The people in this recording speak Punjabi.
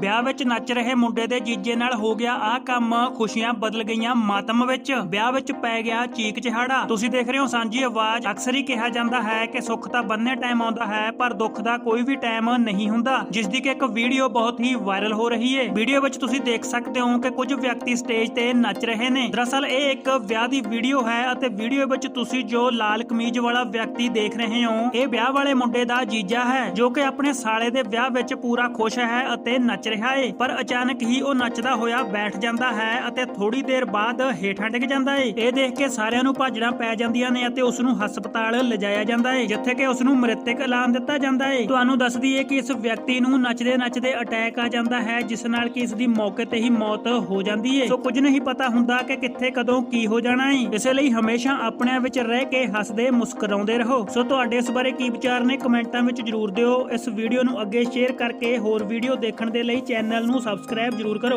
ਵਿਆਹ ਵਿੱਚ ਨੱਚ ਰਹੇ ਮੁੰਡੇ ਦੇ ਜੀਜੇ ਨਾਲ ਹੋ ਗਿਆ ਆਹ ਕੰਮ। ਖੁਸ਼ੀਆਂ ਬਦਲ ਗਈਆਂ ਮਾਤਮ ਵਿੱਚ। ਵਿਆਹ ਵਿੱਚ ਪੈ ਗਿਆ ਚੀਕ ਚਿਹਾੜਾ। ਤੁਸੀਂ ਦੇਖ ਰਹੇ ਹੋ ਸਾਂਝੀ ਆਵਾਜ਼। ਅਕਸਰ ਹੀ ਕਿਹਾ ਜਾਂਦਾ ਹੈ ਕਿ ਸੁੱਖ ਤਾਂ ਬੰਨੇ ਟਾਈਮ ਆਉਂਦਾ ਹੈ, ਪਰ ਦੁੱਖ ਦਾ ਕੋਈ ਵੀ ਟਾਈਮ ਨਹੀਂ ਹੁੰਦਾ ਜਿਸ ਦੀ ਕਿ ਇੱਕ ਵੀਡੀਓ ਬਹੁਤ ਹੀ ਵਾਇਰਲ ਹੋ ਰਹੀ ਹੈ ਵੀਡੀਓ ਵਿੱਚ ਤੁਸੀਂ ਦੇਖ ਸਕਦੇ ਹੋ ਕਿ ਕੁਝ ਵਿਅਕਤੀ ਸਟੇਜ ਤੇ ਨੱਚ ਰਹੇ ਨੇ। ਦਰਅਸਲ ਇਹ ਇੱਕ ਵਿਆਹ ਦੀ ਵੀਡੀਓ ਹੈ ਅਤੇ ਵੀਡੀਓ ਵਿੱਚ ਤੁਸੀਂ ਜੋ ਲਾਲ ਕਮੀਜ਼ ਵਾਲਾ ਵਿਅਕਤੀ ਦੇਖ ਰਹੇ ਹੋ, ਇਹ ਵਿਆਹ ਵਾਲੇ ਮੁੰਡੇ ਦਾ ਜੀਜਾ ਹੈ, ਜੋ ਕਿ ਆਪਣੇ ਸਾਲੇ ਦੇ ਵਿਆਹ ਵਿੱਚ ਪੂਰਾ ਖੁਸ਼ ਹੈ ਅਤੇ ਨੱਚ ਰਿਹਾ ਹੈ ਪਰ ਅਚਾਨਕ ਹੀ ਉਹ ਨੱਚਦਾ ਹੋਇਆ ਬੈਠ ਜਾਂਦਾ ਹੈ ਅਤੇ ਥੋੜੀ ਦੇਰ ਬਾਅਦ ਹੇਠਾਂ ਡਿੱਗ ਜਾਂਦਾ ਹੈ ਇਹ ਦੇਖ ਕੇ ਸਾਰਿਆਂ ਨੂੰ ਭਾਜੜਾਂ ਪੈ ਜਾਂਦੀਆਂ ਨੇ ਅਤੇ ਉਸ ਨੂੰ ਹਸਪਤਾਲ ਲਿਜਾਇਆ ਜਾਂਦਾ ਹੈ ਜਿੱਥੇ ਕਿ ਉਸ ਨੂੰ ਮ੍ਰਿਤਕ ਐਲਾਨ ਦਿੱਤਾ ਜਾਂਦਾ ਹੈ ਤੁਹਾਨੂੰ ਦੱਸ ਦਈਏ ਕਿ ਇਸ ਵਿਅਕਤੀ ਨੂੰ ਨੱਚਦੇ ਨੱਚਦੇ ਅਟੈਕ ਆ ਜਾਂਦਾ ਹੈ, ਜਿਸ ਨਾਲ ਕਿ ਇਸ ਦੀ ਮੌਕੇ ਤੇ ਹੀ ਮੌਤ ਹੋ ਜਾਂਦੀ ਏ। ਸੋ ਕੁਝ ਨਹੀਂ ਪਤਾ ਹੁੰਦਾ ਕਿ ਕਿੱਥੇ ਕਦੋਂ ਕੀ ਹੋ ਜਾਣਾ ਏ। ਇਸੇ ਲਈ ਹਮੇਸ਼ਾ ਆਪਣਿਆਂ ਵਿੱਚ ਰਹਿ ਕੇ ਹੱਸਦੇ ਮੁਸਕਰਾਉਂਦੇ ਰਹੋ। ਸੋ ਤੁਹਾਡੇ ਇਸ ਬਾਰੇ ਕੀ ਵਿਚਾਰ ਨੇ ਕਮੈਂਟਾਂ ਵਿੱਚ ਜਰੂਰ ਦਿਓ। ਇਸ ਵੀਡੀਓ ਨੂੰ ਅੱਗੇ ਸ਼ੇਅਰ ਕਰਕੇ ਹੋਰ ਵੀਡੀਓ ਦੇਖਣ ਦੇ ਲਈ ਚੈਨਲ ਨੂੰ ਸਬਸਕ੍ਰਾਈਬ ਜਰੂਰ ਕਰੋ।